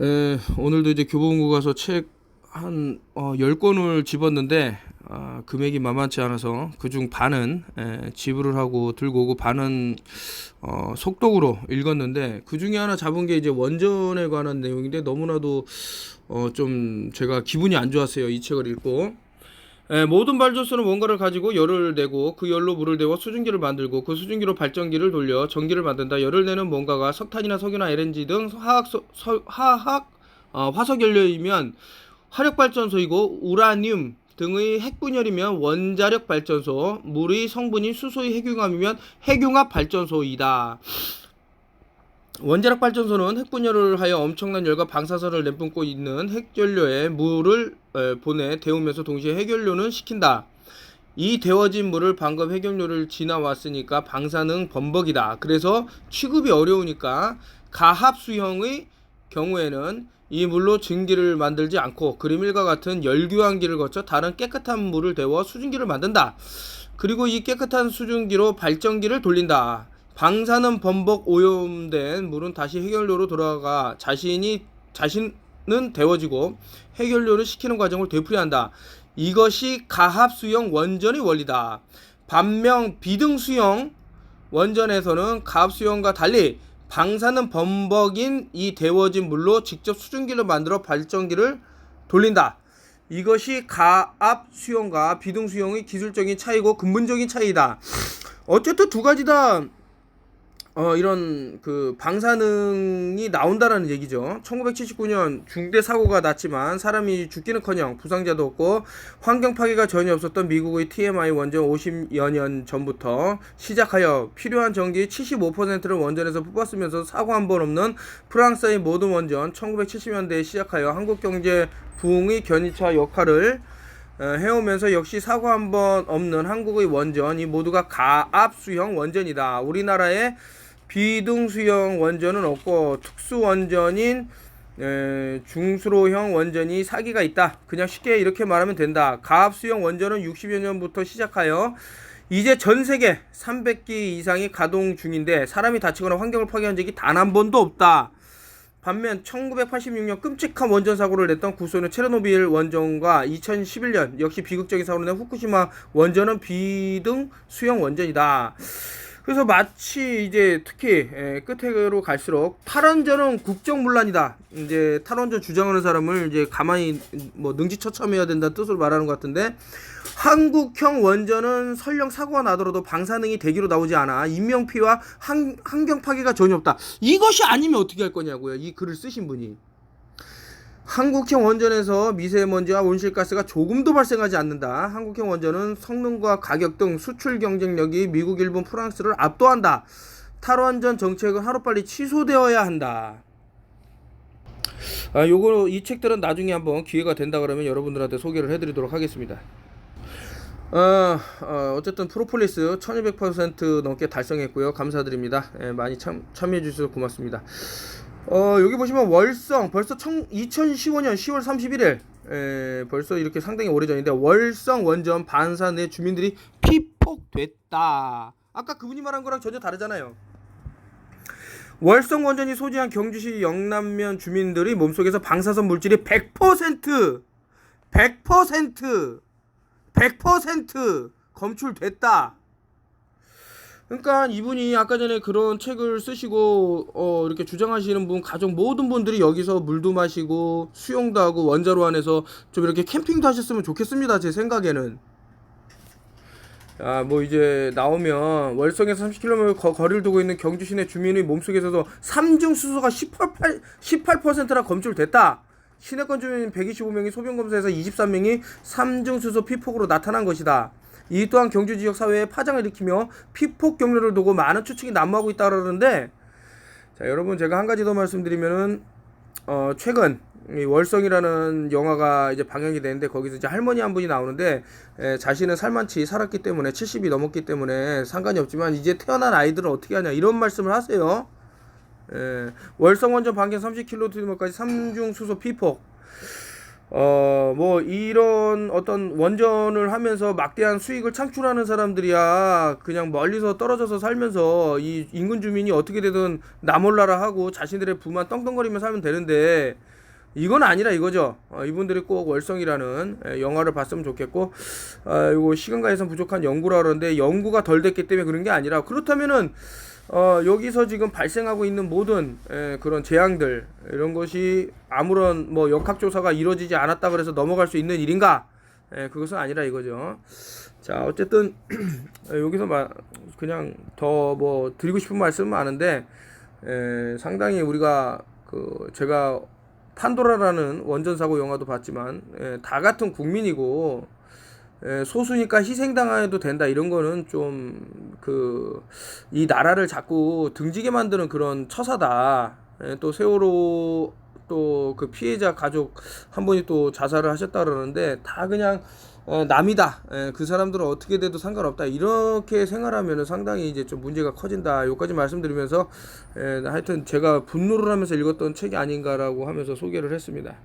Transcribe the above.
에, 오늘도 이제 교보문고 가서 책한 어, 10권을 집었는데 아, 금액이 만만치 않아서 그중 반은 에, 지불을 하고 들고 오고 반은 어, 속독으로 읽었는데 그 중에 하나 잡은 게 이제 원전에 관한 내용인데 너무나도 어, 좀 제가 기분이 안 좋았어요. 이 책을 읽고. 에, 모든 발전소는 뭔가를 가지고 열을 내고 그 열로 물을 데워 수증기를 만들고 그 수증기로 발전기를 돌려 전기를 만든다. 열을 내는 뭔가가 석탄이나 석유나 LNG 등 화학 소- 서- 화학 어, 화석 연료이면 화력 발전소이고 우라늄 등의 핵분열이면 원자력 발전소, 물의 성분인 수소의 핵융합이면 핵융합 발전소이다. 원자력 발전소는 핵분열을 하여 엄청난 열과 방사선을 내뿜고 있는 핵연료에 물을 에, 보내 데우면서 동시에 핵연료는 식힌다. 이 데워진 물을 방금 핵연료를 지나왔으니까 방사능 범벅이다. 그래서 취급이 어려우니까 가합 수형의 경우에는 이 물로 증기를 만들지 않고 그림일과 같은 열교환기를 거쳐 다른 깨끗한 물을 데워 수증기를 만든다. 그리고 이 깨끗한 수증기로 발전기를 돌린다. 방사능 범벅 오염된 물은 다시 핵연료로 돌아가 자신이 자신은 데워지고 핵연료를 식히는 과정을 되풀이한다. 이것이 가합 수형 원전의 원리다. 반면 비등 수형 원전에서는 가합 수형과 달리 방사능 범벅인 이 데워진 물로 직접 수증기를 만들어 발전기를 돌린다. 이것이 가압 수용과 비등 수용의 기술적인 차이고 근본적인 차이다. 어쨌든 두 가지 다 어, 이런 그 방사능이 나온다라는 얘기죠. 1979년 중대 사고가 났지만 사람이 죽기는커녕 부상자도 없고 환경 파괴가 전혀 없었던 미국의 TMI 원전 50여 년 전부터 시작하여 필요한 전기의 75%를 원전에서 뽑았으면서 사고 한 번 없는 프랑스의 모든 원전 1970년대에 시작하여 한국 경제 부흥의 견인차 역할을 어, 해오면서 역시 사고 한 번 없는 한국의 원전 이 모두가 가압 수형 원전이다. 우리나라에 비등 수형 원전은 없고 특수 원전인 에, 중수로형 원전이 사기가 있다. 그냥 쉽게 이렇게 말하면 된다. 가압 수형 원전은 60여 년부터 시작하여 이제 전 세계 300기 이상이 가동 중인데 사람이 다치거나 환경을 파괴한 적이 단 한 번도 없다. 반면 1986년 끔찍한 원전 사고를 냈던 구소련 체르노빌 원전과 2011년 역시 비극적인 사고를 낸 후쿠시마 원전은 비등 수형 원전이다. 그래서 마치 이제 특히 에, 끝으로 갈수록 탈원전은 국정문란이다. 이제 탈원전 주장하는 사람을 이제 가만히 뭐 능지처참해야 된다는 뜻으로 말하는 것 같은데 한국형 원전은 설령 사고가 나더라도 방사능이 대기로 나오지 않아 인명피해와 환, 환경 파괴가 전혀 없다. 이것이 아니면 어떻게 할 거냐고요. 이 글을 쓰신 분이. 한국형 원전에서 미세먼지와 온실가스가 조금도 발생하지 않는다. 한국형 원전은 성능과 가격 등 수출 경쟁력이 미국, 일본, 프랑스를 압도한다. 탈원전 정책은 하루빨리 취소되어야 한다. 아, 요거 이 책들은 나중에 한번 기회가 된다 그러면 여러분들한테 소개를 해드리도록 하겠습니다. 어, 어, 어쨌든 프로폴리스 1200% 넘게 달성했고요. 감사드립니다. 예, 많이 참, 참여해 주셔서 고맙습니다. 어, 여기 보시면 월성 벌써 청, 2015년 10월 31일 에, 벌써 이렇게 상당히 오래전인데 월성 원전 반사 내 주민들이 피폭됐다. 아까 그분이 말한 거랑 전혀 다르잖아요. 월성 원전이 소지한 경주시 영남면 주민들이 몸속에서 방사선 물질이 100% 100% 100% 검출됐다. 그러니까 이분이 아까 전에 그런 책을 쓰시고 어 이렇게 주장하시는 분 가족 모든 분들이 여기서 물도 마시고 수영도 하고 원자로 안에서 좀 이렇게 캠핑도 하셨으면 좋겠습니다. 제 생각에는. 아, 뭐 이제 나오면 월성에서 30km 거, 거리를 두고 있는 경주 시내 주민의 몸속에서도 삼중 수소가 18, 18%나 검출됐다. 시내권 주민 125명이 소변 검사에서 23명이 삼중 수소 피폭으로 나타난 것이다. 이 또한 경주 지역 사회에 파장을 일으키며 피폭 경로를 두고 많은 추측이 난무하고 있다 그러는데 자 여러분 제가 한 가지 더 말씀드리면은 어 최근 이 월성이라는 영화가 이제 방영이 되는데 거기서 이제 할머니 한 분이 나오는데 에, 자신은 살만치 살았기 때문에 70이 넘었기 때문에 상관이 없지만 이제 태어난 아이들은 어떻게 하냐 이런 말씀을 하세요. 에, 월성 원전 반경 30km까지 삼중 수소 피폭 어, 뭐, 이런 어떤 원전을 하면서 막대한 수익을 창출하는 사람들이야, 그냥 멀리서 떨어져서 살면서 이 인근 주민이 어떻게 되든 나몰라라 하고 자신들의 부만 떵떵거리며 살면 되는데, 이건 아니라 이거죠. 어, 이분들이 꼭 월성이라는 에, 영화를 봤으면 좋겠고, 아, 이거 시간과 예산 부족한 연구라 그러는데 연구가 덜 됐기 때문에 그런 게 아니라 그렇다면은 어, 여기서 지금 발생하고 있는 모든 에, 그런 재앙들 이런 것이 아무런 뭐 역학조사가 이루어지지 않았다 그래서 넘어갈 수 있는 일인가? 에, 그것은 아니라 이거죠. 자, 어쨌든 여기서 마, 그냥 더 뭐 드리고 싶은 말씀은 많은데 에, 상당히 우리가 그 제가 판도라라는 원전 사고 영화도 봤지만 에, 다 같은 국민이고 에, 소수니까 희생당해도 된다 이런 거는 좀 그 이 나라를 자꾸 등지게 만드는 그런 처사다. 에, 또 세월호 또 그 피해자 가족 한 분이 또 자살을 하셨다 그러는데 다 그냥 어, 남이다. 에, 그 사람들은 어떻게 돼도 상관없다. 이렇게 생활하면은 상당히 이제 좀 문제가 커진다. 요까지 말씀드리면서 에, 하여튼 제가 분노를 하면서 읽었던 책이 아닌가라고 하면서 소개를 했습니다.